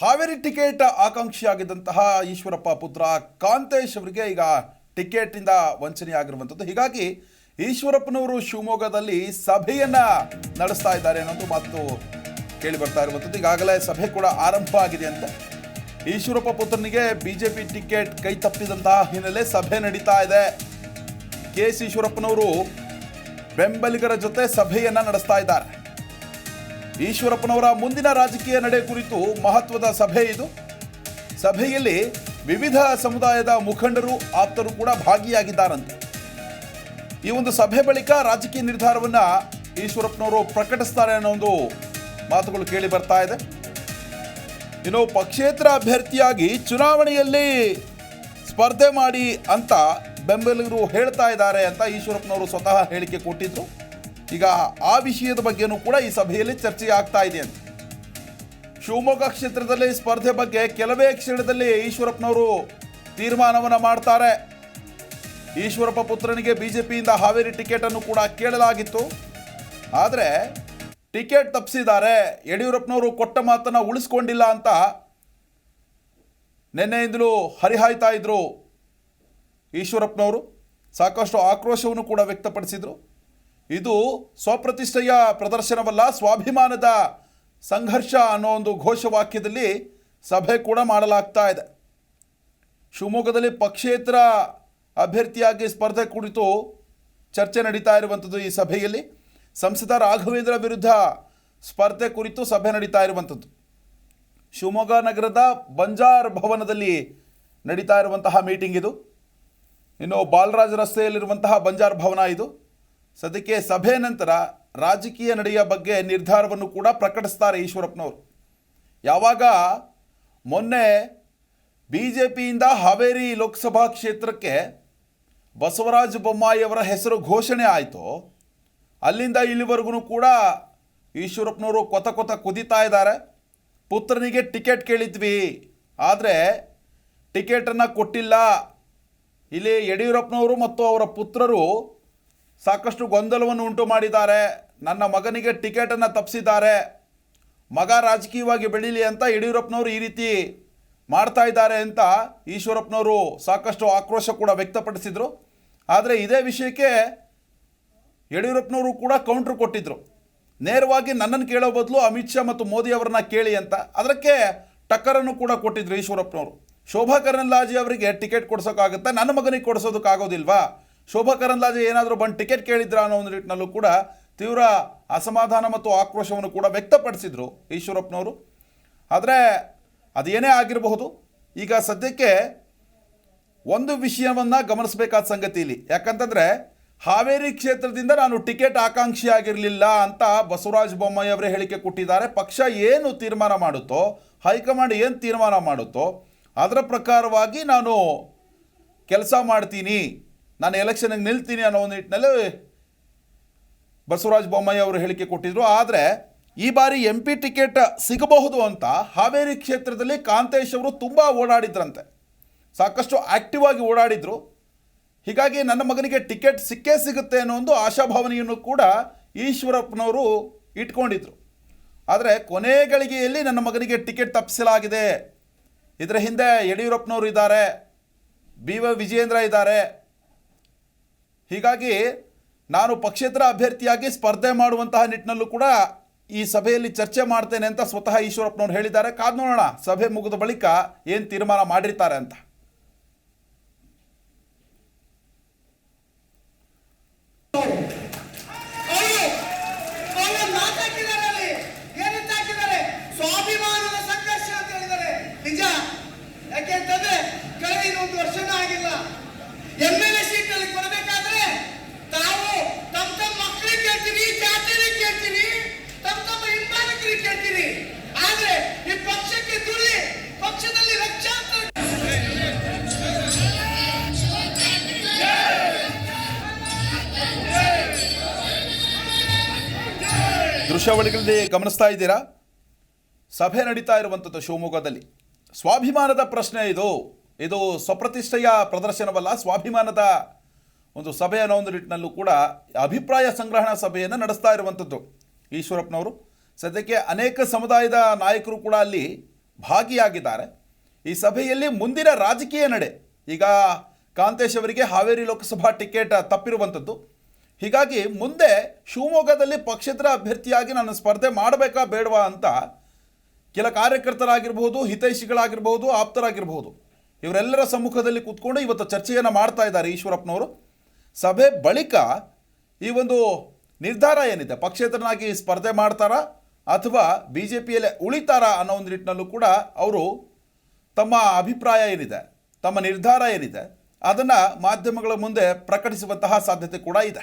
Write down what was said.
Haveri ticket ಆಕಾಂಕ್ಷಿಯಾಗಿದ್ದಂತಹ Eshwarappa ಪುತ್ರ ಕಾಂತೇಶ್ ಅವರಿಗೆ ಈಗ ಟಿಕೆಟಿಂದ ವಂಚನೆಯಾಗಿರುವಂಥದ್ದು. ಹೀಗಾಗಿ ಈಶ್ವರಪ್ಪನವರು ಶಿವಮೊಗ್ಗದಲ್ಲಿ ಸಭೆಯನ್ನ ನಡೆಸ್ತಾ ಇದ್ದಾರೆ ಅನ್ನೋದು ಮಾತು ಕೇಳಿ ಬರ್ತಾ ಇರುವಂಥದ್ದು. ಈಗಾಗಲೇ ಸಭೆ ಕೂಡ ಆರಂಭ ಆಗಿದೆ ಅಂತ. ಈಶ್ವರಪ್ಪ ಪುತ್ರನಿಗೆ ಬಿಜೆಪಿ ಟಿಕೆಟ್ ಕೈ ತಪ್ಪಿದಂತಹ ಹಿನ್ನೆಲೆ ಸಭೆ ನಡೀತಾ ಇದೆ. ಕೆ ಎಸ್ ಈಶ್ವರಪ್ಪನವರು ಬೆಂಬಲಿಗರ ಜೊತೆ ಸಭೆಯನ್ನ ನಡೆಸ್ತಾ ಇದ್ದಾರೆ. ಈಶ್ವರಪ್ಪನವರ ಮುಂದಿನ ರಾಜಕೀಯ ನಡೆ ಕುರಿತು ಮಹತ್ವದ ಸಭೆ ಇದು. ಸಭೆಯಲ್ಲಿ ವಿವಿಧ ಸಮುದಾಯದ ಮುಖಂಡರು, ಆಪ್ತರು ಕೂಡ ಭಾಗಿಯಾಗಿದ್ದಾರಂತೆ. ಈ ಒಂದು ಸಭೆ ಬಳಿಕ ರಾಜಕೀಯ ನಿರ್ಧಾರವನ್ನು ಈಶ್ವರಪ್ಪನವರು ಪ್ರಕಟಿಸ್ತಾರೆ ಅನ್ನೋ ಒಂದು ಮಾತುಗಳು ಕೇಳಿ ಬರ್ತಾ ಇದೆ. ಇನ್ನು ಪಕ್ಷೇತರ ಅಭ್ಯರ್ಥಿಯಾಗಿ ಚುನಾವಣೆಯಲ್ಲಿ ಸ್ಪರ್ಧೆ ಮಾಡಿ ಅಂತ ಬೆಂಬಲಿಗರು ಹೇಳ್ತಾ ಇದ್ದಾರೆ ಅಂತ ಈಶ್ವರಪ್ಪನವರು ಸ್ವತಃ ಹೇಳಿಕೆ ಕೊಟ್ಟಿದ್ರು. ಈಗ ಆ ವಿಷಯದ ಬಗ್ಗೆನೂ ಕೂಡ ಈ ಸಭೆಯಲ್ಲಿ ಚರ್ಚೆ ಆಗ್ತಾ ಇದೆ ಅಂತ. ಶಿವಮೊಗ್ಗ ಕ್ಷೇತ್ರದಲ್ಲಿ ಸ್ಪರ್ಧೆ ಬಗ್ಗೆ ಕೆಲವೇ ಕ್ಷಣದಲ್ಲಿ ಈಶ್ವರಪ್ಪನವರು ತೀರ್ಮಾನವನ್ನು ಮಾಡ್ತಾರೆ. ಈಶ್ವರಪ್ಪ ಪುತ್ರನಿಗೆ ಬಿಜೆಪಿಯಿಂದ ಹಾವೇರಿ ಟಿಕೆಟನ್ನು ಕೂಡ ಕೇಳಲಾಗಿತ್ತು. ಆದರೆ ಟಿಕೆಟ್ ತಪ್ಪಿಸಿದ್ದಾರೆ. ಯಡಿಯೂರಪ್ಪನವರು ಕೊಟ್ಟ ಮಾತನ್ನ ಉಳಿಸ್ಕೊಂಡಿಲ್ಲ ಅಂತ ನಿನ್ನೆಯಿಂದಲೂ ಹರಿಹಾಯ್ತಾ ಇದ್ರು ಈಶ್ವರಪ್ಪನವರು. ಸಾಕಷ್ಟು ಆಕ್ರೋಶವನ್ನು ಕೂಡ ವ್ಯಕ್ತಪಡಿಸಿದರು. ಇದು ಸ್ವಪ್ರತಿಷ್ಠೆಯ ಪ್ರದರ್ಶನವಲ್ಲ, ಸ್ವಾಭಿಮಾನದ ಸಂಘರ್ಷ ಅನ್ನೋ ಒಂದು ಘೋಷವಾಕ್ಯದಲ್ಲಿ ಸಭೆ ಕೂಡ ಮಾಡಲಾಗ್ತಾ ಇದೆ. ಶಿವಮೊಗ್ಗದಲ್ಲಿ ಪಕ್ಷೇತರ ಅಭ್ಯರ್ಥಿಯಾಗಿ ಸ್ಪರ್ಧೆ ಕುರಿತು ಚರ್ಚೆ ನಡೀತಾ ಇರುವಂಥದ್ದು ಈ ಸಭೆಯಲ್ಲಿ. ಸಂಸದ ರಾಘವೇಂದ್ರ ವಿರುದ್ಧ ಸ್ಪರ್ಧೆ ಕುರಿತು ಸಭೆ ನಡೀತಾ ಇರುವಂಥದ್ದು. ಶಿವಮೊಗ್ಗ ನಗರದ ಬಂಜಾರ್ ಭವನದಲ್ಲಿ ನಡೀತಾ ಇರುವಂತಹ ಮೀಟಿಂಗ್ ಇದು. ಇನ್ನು ಬಾಲರಾಜ್ ರಸ್ತೆಯಲ್ಲಿರುವಂತಹ ಬಂಜಾರ್ ಭವನ ಇದು. ಸದ್ಯಕ್ಕೆ ಸಭೆ ನಂತರ ರಾಜಕೀಯ ನಡೆಯ ಬಗ್ಗೆ ನಿರ್ಧಾರವನ್ನು ಕೂಡ ಪ್ರಕಟಿಸ್ತಾರೆ ಈಶ್ವರಪ್ಪನವರು. ಯಾವಾಗ ಮೊನ್ನೆ ಬಿ ಜೆ ಪಿಯಿಂದ ಹಾವೇರಿ ಲೋಕಸಭಾ ಕ್ಷೇತ್ರಕ್ಕೆ ಬಸವರಾಜ ಬೊಮ್ಮಾಯಿ ಅವರ ಹೆಸರು ಘೋಷಣೆ ಆಯಿತು, ಅಲ್ಲಿಂದ ಇಲ್ಲಿವರೆಗೂ ಕೂಡ ಈಶ್ವರಪ್ಪನವರು ಕೊತ ಕೊತ ಕುದಿತಾ ಇದ್ದಾರೆ. ಪುತ್ರನಿಗೆ ಟಿಕೆಟ್ ಕೇಳಿದ್ವಿ, ಆದರೆ ಟಿಕೆಟನ್ನು ಕೊಟ್ಟಿಲ್ಲ. ಇಲ್ಲಿ ಯಡಿಯೂರಪ್ಪನವರು ಮತ್ತು ಅವರ ಪುತ್ರರು ಸಾಕಷ್ಟು ಗೊಂದಲವನ್ನು ಉಂಟು ಮಾಡಿದ್ದಾರೆ. ನನ್ನ ಮಗನಿಗೆ ಟಿಕೆಟನ್ನು ತಪ್ಪಿಸಿದ್ದಾರೆ ಮಗ ರಾಜಕೀಯವಾಗಿ ಬೆಳೀಲಿ ಅಂತ ಯಡಿಯೂರಪ್ಪನವರು ಈ ರೀತಿ ಮಾಡ್ತಾ ಇದ್ದಾರೆ ಅಂತ ಈಶ್ವರಪ್ಪನವರು ಸಾಕಷ್ಟು ಆಕ್ರೋಶ ಕೂಡ ವ್ಯಕ್ತಪಡಿಸಿದರು. ಆದರೆ ಇದೇ ವಿಷಯಕ್ಕೆ ಯಡಿಯೂರಪ್ಪನವರು ಕೂಡ ಕೌಂಟ್ರ್ ಕೊಟ್ಟಿದ್ದರು ನೇರವಾಗಿ ನನ್ನನ್ನು ಕೇಳೋ ಬದಲು ಅಮಿತ್ ಶಾ ಮತ್ತು ಮೋದಿ ಅವರನ್ನ ಕೇಳಿ ಅಂತ. ಅದಕ್ಕೆ ಟಕ್ಕರನ್ನು ಕೂಡ ಕೊಟ್ಟಿದ್ರು ಈಶ್ವರಪ್ಪನವರು. ಶೋಭಾ ಕರಂದ್ಲಾಜೆ ಅವರಿಗೆ ಟಿಕೆಟ್ ಕೊಡ್ಸೋಕ್ಕಾಗುತ್ತಾ, ನನ್ನ ಮಗನಿಗೆ ಕೊಡಿಸೋದಕ್ಕಾಗೋದಿಲ್ವಾ? ಶೋಭಾ ಕರಂದ್ಲಾಜೆ ಏನಾದರೂ ಬಂದು ಟಿಕೆಟ್ ಕೇಳಿದ್ರ ಅನ್ನೋ ಒಂದು ನಿಟ್ಟಿನಲ್ಲೂ ಕೂಡ ತೀವ್ರ ಅಸಮಾಧಾನ ಮತ್ತು ಆಕ್ರೋಶವನ್ನು ಕೂಡ ವ್ಯಕ್ತಪಡಿಸಿದರು ಈಶ್ವರಪ್ಪನವರು. ಆದರೆ ಅದೇನೇ ಆಗಿರಬಹುದು, ಈಗ ಸದ್ಯಕ್ಕೆ ಒಂದು ವಿಷಯವನ್ನು ಗಮನಿಸಬೇಕಾದ ಸಂಗತಿ ಇಲ್ಲಿ. ಯಾಕಂತಂದರೆ ಹಾವೇರಿ ಕ್ಷೇತ್ರದಿಂದ ನಾನು ಟಿಕೆಟ್ ಆಕಾಂಕ್ಷಿ ಆಗಿರಲಿಲ್ಲ ಅಂತ ಬಸವರಾಜ ಬೊಮ್ಮಾಯಿ ಅವರೇ ಹೇಳಿಕೆ ಕೊಟ್ಟಿದ್ದಾರೆ. ಪಕ್ಷ ಏನು ತೀರ್ಮಾನ ಮಾಡುತ್ತೋ, ಹೈಕಮಾಂಡ್ ಏನು ತೀರ್ಮಾನ ಮಾಡುತ್ತೋ, ಅದರ ಪ್ರಕಾರವಾಗಿ ನಾನು ಕೆಲಸ ಮಾಡ್ತೀನಿ. ನಾನು ಎಲೆಕ್ಷನ್ಗೆ ನಿಲ್ತೀನಿ ಅನ್ನೋ ಒಂದು ನಿಟ್ಟಿನಲ್ಲಿ ಬಸವರಾಜ ಬೊಮ್ಮಾಯಿ ಅವರು ಹೇಳಿಕೆ ಕೊಟ್ಟಿದ್ರು. ಆದರೆ ಈ ಬಾರಿ ಎಂ ಪಿ ಟಿಕೆಟ್ ಸಿಗಬಹುದು ಅಂತ ಹಾವೇರಿ ಕ್ಷೇತ್ರದಲ್ಲಿ ಕಾಂತೇಶ್ ಅವರು ತುಂಬ ಓಡಾಡಿದ್ರಂತೆ. ಸಾಕಷ್ಟು ಆಕ್ಟಿವ್ ಆಗಿ ಓಡಾಡಿದ್ರು. ಹೀಗಾಗಿ ನನ್ನ ಮಗನಿಗೆ ಟಿಕೆಟ್ ಸಿಕ್ಕೇ ಸಿಗುತ್ತೆ ಅನ್ನೋ ಒಂದು ಆಶಾಭಾವನೆಯನ್ನು ಕೂಡ ಈಶ್ವರಪ್ಪನವರು ಇಟ್ಕೊಂಡಿದ್ರು. ಆದರೆ ಕೊನೆ ಗಳಿಗೆಯಲ್ಲಿ ನನ್ನ ಮಗನಿಗೆ ಟಿಕೆಟ್ ತಪ್ಪಿಸಲಾಗಿದೆ. ಇದರ ಹಿಂದೆ ಯಡಿಯೂರಪ್ಪನವರು ಇದ್ದಾರೆ. ಬಿ ವಿಜಯೇಂದ್ರ ಇದ್ದಾರೆ. ಹೀಗಾಗಿ ನಾನು ಪಕ್ಷೇತರ ಅಭ್ಯರ್ಥಿಯಾಗಿ ಸ್ಪರ್ಧೆ ಮಾಡುವಂತಹ ನಿಟ್ಟಿನಲ್ಲೂ ಕೂಡ ಈ ಸಭೆಯಲ್ಲಿ ಚರ್ಚೆ ಮಾಡ್ತೇನೆ ಅಂತ ಸ್ವತಃ ಈಶ್ವರಪ್ಪನವರು ಹೇಳಿದ್ದಾರೆ. ಕಾದ್ ನೋಡೋಣ, ಸಭೆ ಮುಗಿದ ಬಳಿಕ ಏನು ತೀರ್ಮಾನ ಮಾಡಿರ್ತಾರೆ ಅಂತ. ದೃಶ್ಯಾವಳಿಗಳಲ್ಲಿ ಗಮನಿಸ್ತಾ ಇದ್ದೀರಾ? ಸಭೆ ನಡೀತಾ ಇರುವಂಥದ್ದು ಶಿವಮೊಗ್ಗದಲ್ಲಿ. ಸ್ವಾಭಿಮಾನದ ಪ್ರಶ್ನೆ ಇದು. ಇದು ಸ್ವಪ್ರತಿಷ್ಠೆಯ ಪ್ರದರ್ಶನವಲ್ಲ, ಸ್ವಾಭಿಮಾನದ ಒಂದು ಸಭೆ ಅನ್ನೋ ಒಂದು ನಿಟ್ಟಿನಲ್ಲೂ ಕೂಡ ಅಭಿಪ್ರಾಯ ಸಂಗ್ರಹಣಾ ಸಭೆಯನ್ನು ನಡೆಸ್ತಾ ಇರುವಂಥದ್ದು ಈಶ್ವರಪ್ಪನವರು. ಸದ್ಯಕ್ಕೆ ಅನೇಕ ಸಮುದಾಯದ ನಾಯಕರು ಕೂಡ ಅಲ್ಲಿ ಭಾಗಿಯಾಗಿದ್ದಾರೆ. ಈ ಸಭೆಯಲ್ಲಿ ಮುಂದಿನ ರಾಜಕೀಯ ನಡೆ. ಈಗ ಕಾಂತೇಶ್ ಅವರಿಗೆ ಹಾವೇರಿ ಲೋಕಸಭಾ ಟಿಕೆಟ್ ತಪ್ಪಿರುವಂಥದ್ದು. ಹೀಗಾಗಿ ಮುಂದೆ ಶಿವಮೊಗ್ಗದಲ್ಲಿ ಪಕ್ಷೇತರ ಅಭ್ಯರ್ಥಿಯಾಗಿ ನಾನು ಸ್ಪರ್ಧೆ ಮಾಡಬೇಕಾ ಬೇಡವಾ ಅಂತ ಕೆಲ ಕಾರ್ಯಕರ್ತರಾಗಿರ್ಬೋದು, ಹಿತೈಷಿಗಳಾಗಿರ್ಬೋದು, ಆಪ್ತರಾಗಿರ್ಬೋದು, ಇವರೆಲ್ಲರ ಸಮ್ಮುಖದಲ್ಲಿ ಕೂತ್ಕೊಂಡು ಇವತ್ತು ಚರ್ಚೆಯನ್ನು ಮಾಡ್ತಾ ಇದ್ದಾರೆ ಈಶ್ವರಪ್ಪನವರು. ಸಭೆ ಬಳಿಕ ಈ ಒಂದು ನಿರ್ಧಾರ ಏನಿದೆ? ಪಕ್ಷೇತರನಾಗಿ ಸ್ಪರ್ಧೆ ಮಾಡ್ತಾರಾ ಅಥವಾ ಬಿ ಜೆ ಪಿಯಲ್ಲೇ ಉಳಿತಾರಾ ಅನ್ನೋ ಒಂದು ನಿಟ್ಟಿನಲ್ಲೂ ಕೂಡ ಅವರು ತಮ್ಮ ಅಭಿಪ್ರಾಯ ಏನಿದೆ, ತಮ್ಮ ನಿರ್ಧಾರ ಏನಿದೆ, ಅದನ್ನು ಮಾಧ್ಯಮಗಳ ಮುಂದೆ ಪ್ರಕಟಿಸುವಂತಹ ಸಾಧ್ಯತೆ ಕೂಡ ಇದೆ.